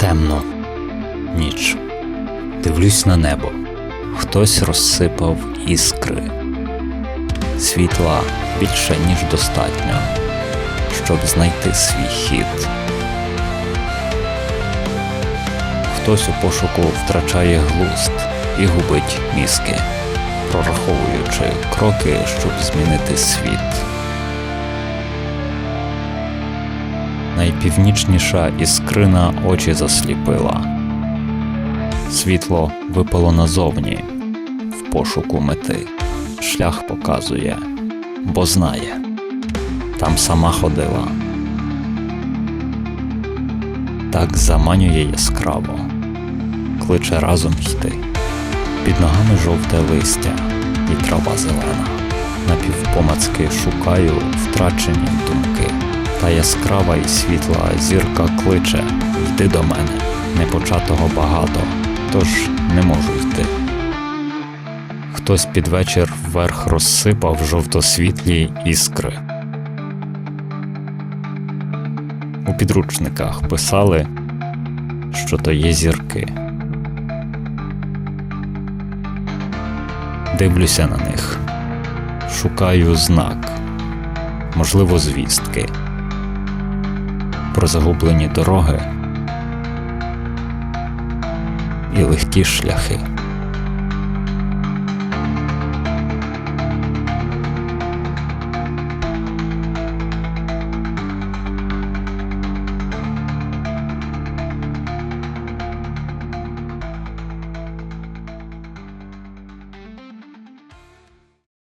Темно. Ніч. Дивлюсь на небо. Хтось розсипав іскри. Світла більше, ніж достатньо, щоб знайти свій хід. Хтось у пошуку втрачає глузд і губить мізки, прораховуючи кроки, щоб змінити світ. Найпівнічніша іскрина очі засліпила. Світло випало назовні, в пошуку мети. Шлях показує, бо знає. Там сама ходила. Так заманює яскраво, кличе разом йти. Під ногами жовте листя і трава зелена. Напівпомацки шукаю втрачені думки. Та яскрава і світла зірка кличе Йди до мене, непочатого багато, тож не можу йти. Хтось під вечір вверх розсипав жовтосвітлі іскри. У підручниках писали, що то є зірки. Дивлюся на них, шукаю знак, можливо, звістки. Про загублені дороги. І легкі шляхи.